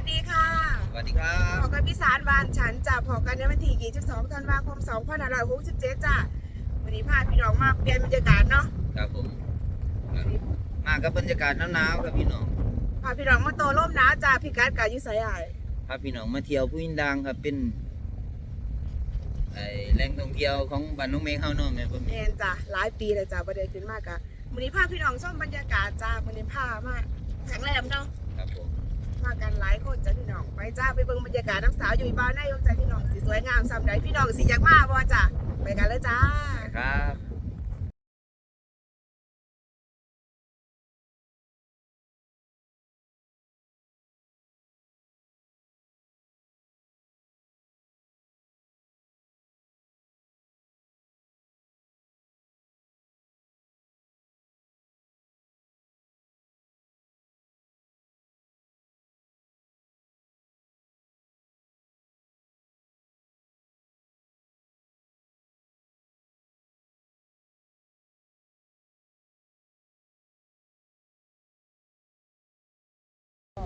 วัสดีค่ะสวัสดีครัพบอกันพิสารบานฉันจะพอกันในวันที่22ธันวาคม2567จ้ะวันนี้พาพี่น้องมาเปลี่ยนบรรยากาศเนาะครับผมครับมากับบรรยากาศหนาวๆครับพี่น้องพาพี่น้องมาโตร่มหนาวจ้ะพี่กัดกับยุสายายพาพี่น้องมาเที่ยวผู้ยินดังครับเป็นไอแหล่งท่องเที่ยวของบ้านน้องเมฆเฮาเนาะแม่ผมแมนจ้ะหลายปีเลยจ้ะประเดี๋ยวขึ้นมากะวันนี้พาพี่น้องชมบรรยากาศจ้ะวันนี้พามาแข็งแรงเนาะ พากันหลายคนจ้ะพี่น้องไปจ้าไปเบิ่งบรรยากาศน้ำสาวอยู่บ้านนายกจ้ะพี่น้องสีสวยงามสำใดพี่น้องสีอยากมาบ่จ้ะไปกันเลยจ้าครับ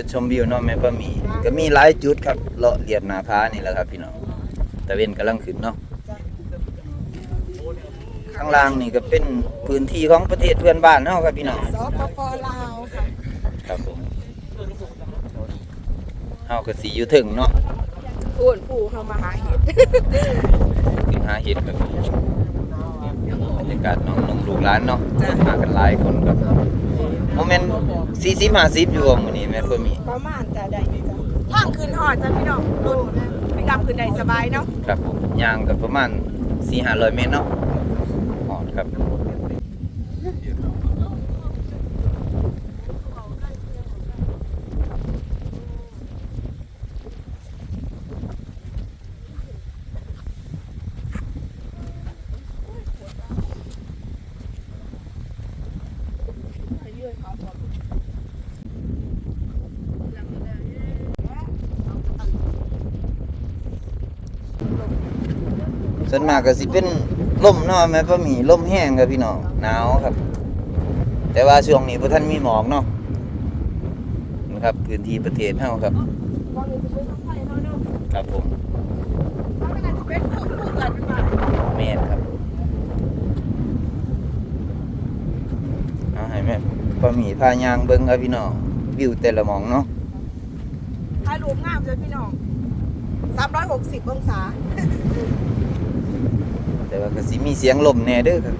จุดชมวิวเนาะแม่ป้าหมี ก็มีหลายจุดครับเลาะเรียบหนาผานี่แหละครับพี่น้องตะเวนกำลังขึ้นเนาะข้างล่างนี่ก็เป็นพื้นที่ของประเทศเพื่อนบ้านเนาะครับพี่น้องสปปลาวค่ะครับผมเฮาก็สิอยู่ถึงเนาะอ้วนปู่เข้ามาหาเห็ดขึ้นหาเห็ดครับบรรยากาศน้องนงลูกหลานเนาะมากันหลายคนครับ โมเมนต์40 50อยู่ว่ามื้อนี้แม่นบ่มีประมาณจะได้อยู่จ้ะทางขึ้นหอดจ้ะพี่น้องรถพี่กำขึ้นได้สบายเนาะ ครับผมย่างก็ประมาณ4-500เมตรเนาะฮอดครับ ส่ วนมากก็สิเป็นลมเนาะแม่บ่มีลมแห้งครับพี่น้องหนาวครับ แต่ว่าช่วงนี้บ่ทันมีหมอกเนาะนะครับพื้นที่ประเทศเฮาครับครับผมเป็นผู้ผู้เกิดเป็นบ่ายแม่นครับเอาให้แม่บ่มีพายางเบิ่งครับพี่น้องวิวแต่ละหมองเนาะถ่ายรูปงามเลยพี่น้อง360 องศา แต่ว่าก็สิมีเสียงลมแหน่เด้อครับ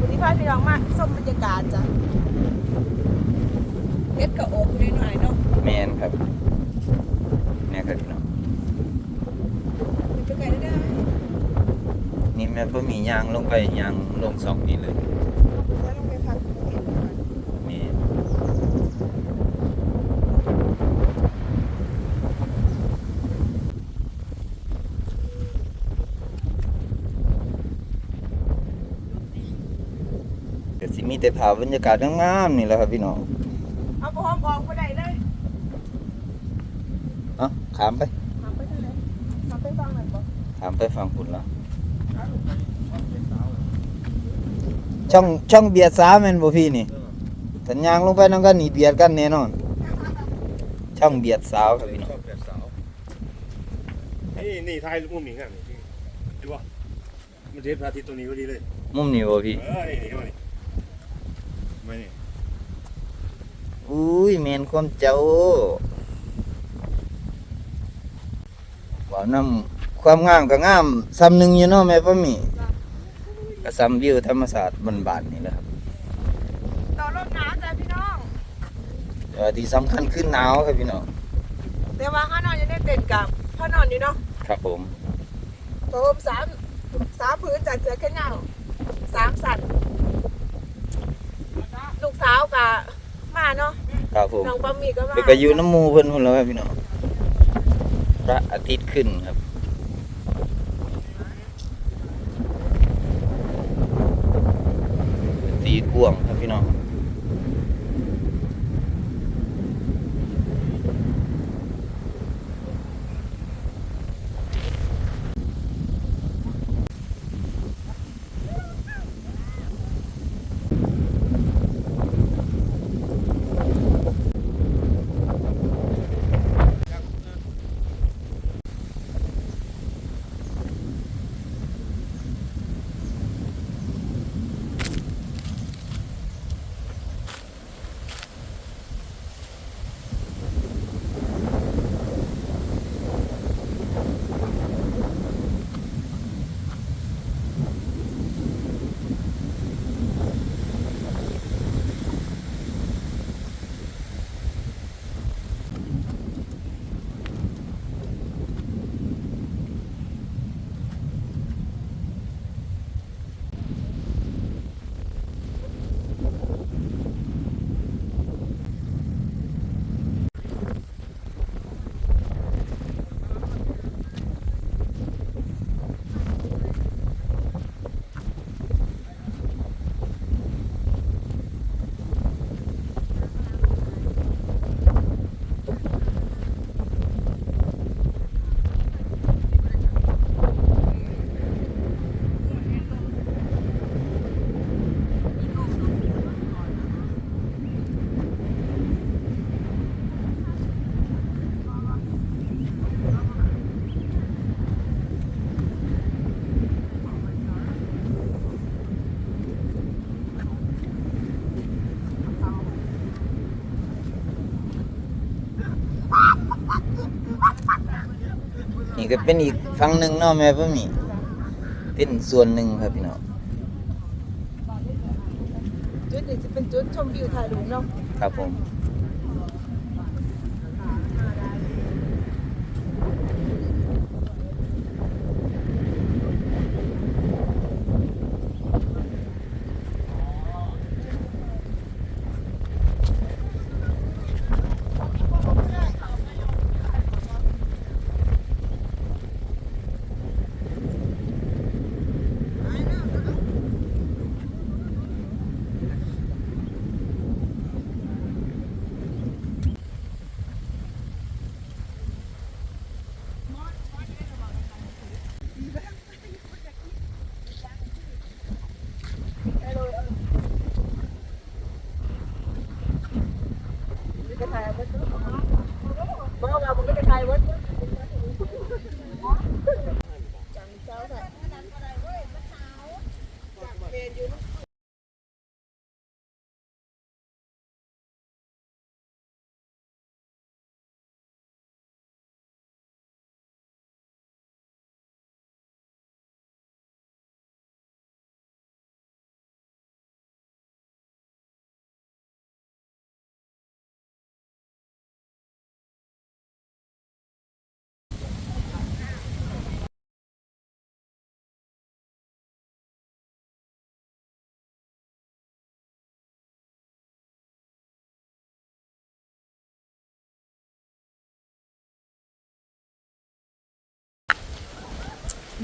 วันนี้พาพี่น้องมาชมบรรยากาศจ้ะเฮ็ดกระโอกอยู่หน่อยๆเนาะแม่นครับแม่ครับพี่น้องเป็นไงได้นี่แม่บ่มียางลงไปยางลงสองนี่เลย แล้วลงไปพัก แม่นก็ สิมีแต่ภาพบรรยากาศงามๆนี่แหละครับพี่น้องเอาพร้อมออกไปได้เลยเอ้าขามไปทำไปทางไหนทำไปฟังหน่อยบ่ขามไปฟังคุณละช่องช่องเบียดสามแม่นบ่พี่นี่สัญญางลงไปนั่นก็หนีเบียดกันแน่นอน ช่องเบียดสาวครับพี่น้องชอบแบบสาวนี่นี่ทายมุมนี้กันนี่ดูว่ามันจะเห็นพระอาทิตย์ตัวนี้พอดีเลย มุมนี้บ่พี่ เออ นี่นี่นี่ ไม่นี่อุ้ยแมนความเจ้าว่านำความงามก็งามซ้ำหนึ่งอยู่เนาะแม่ป้าหมีก็ซ้ำวิวธรรมศาสตร์บานๆนี่แหละครับต่อรถหนาวจ้ะพี่น้องแต่ว่าที่สำคัญคือหนาวครับพี่น้องแต่ว่าข้านอนยังได้เต็นกับพ่อนอนอยู่เนาะครับผมตัวผมสามสามผืนจากเสือแค่เงาสามสัตว์ ลูกสาวกับมาเนาะครับผมน้องปามีก็มาไปก็อยู่น้ำหมูเพิ่นพุ่นแล้วครับพี่น้องพระอาทิตย์ขึ้นครับตีกวางครับพี่น้อง นี่ก็เป็นอีกฝั่งหนึ่งเนาะแม่ป้าหมีเป็นส่วนหนึ่งครับพี่น้องจุดนี้จะเป็นจุดชมวิวถ่ายรูปเนาะครับผม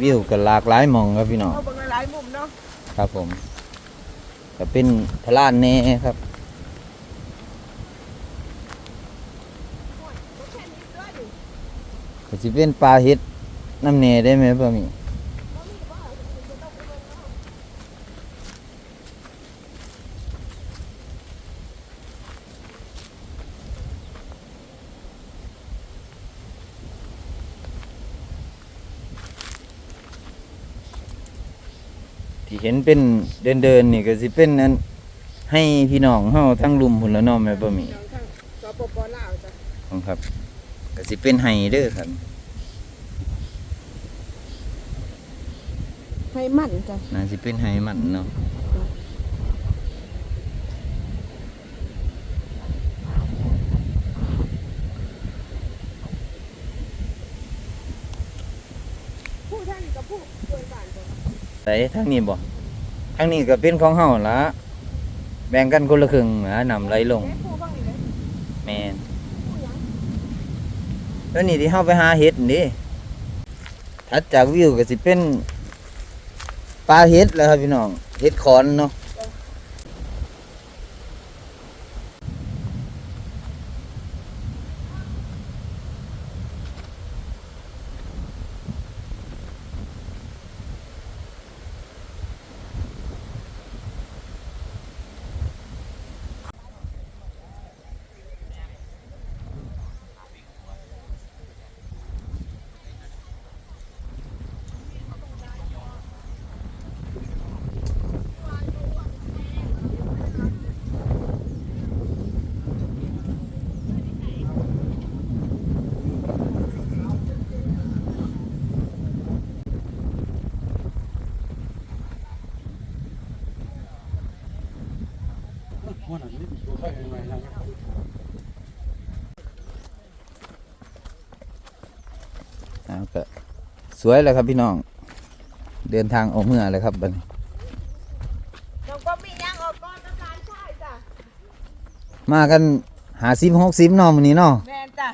วิวก็หลากหลายหมองครับพี่น้อง เอาเบิ่งหลายๆมุมเนาะครับผมก็เป็นพลานแน่ครับบ่แค่นี้เด้ออยู่ก็สิเป็นปลาเฮ็ดน้ำแหน่ได้ไหมพ่อมี บ่มีบ่เอาจะต้องไปเบิ่งเนาะ ที่เห็นเป็นเดินเดินๆนี่ก็สิเป็นนั้นให้พี่น้องเฮาทั้งลุมพุ่นละเน้อแม่พ่อมีน้องข้างสปปลาวจ้ะของครับก็สิเป็นไห้เด้อครับให้มันจ้ะ น่าสิเป็นไห้มันเนาะ ผู้ท่านกับผู้ช่วยบ้านจ้ ใส่ทางนี้บ่ทางนี้ก็เป็นของเฮาละแบ่งกันคนละครึ่งนะนำไหลลงแม่ผู้บ้างนี่เลยแม่นผู้หยังแล้วนี่ที่เฮาไปหาเห็ดนี่ถัดจากวิวก็สิเป็นปลาเห็ดแล้วครับพี่น้องเห็ดขอนเนาะ เอาก็สวยแล้วครับพี่น้อง เดินทางออกเมื่อเลยครับบัดนี้น้องก็มีหยังออกก่อนน้ำลายใช่จ้ะมากันหาซิมหกซิมเนาะมื้อนี้เนาะแม่นจ้ะ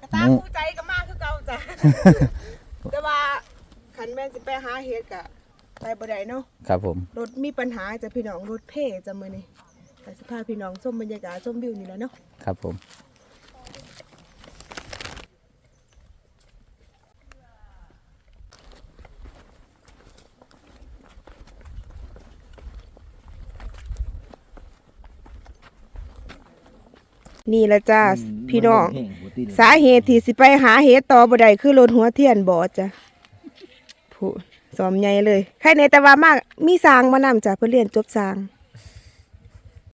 กระตามหมูผู้ใจก็มากคือเก่าจ้ะแต่ว่าคันแม่นสิไปหาเฮ็ดกะไปบ่ได้เนาะครับผมรถมีปัญหาจ้ะพี่น้องรถเพ่จ้ะมื้อนี้แต่สิพาพี่น้องชมบรรยากาศชมวิวนี่แหละเนาะครับผม นี่ละจ้าพี่น้อง สาเหตุที่สิไปหาเฮ็ดต่อบ่ได้คือรถหัวเทียนบอดจ้ะผู้สอมใหญ่เลย ใครในแต่ว่ามากมีสร้างมานำจ้ะเพื่อเรียนจบสร้าง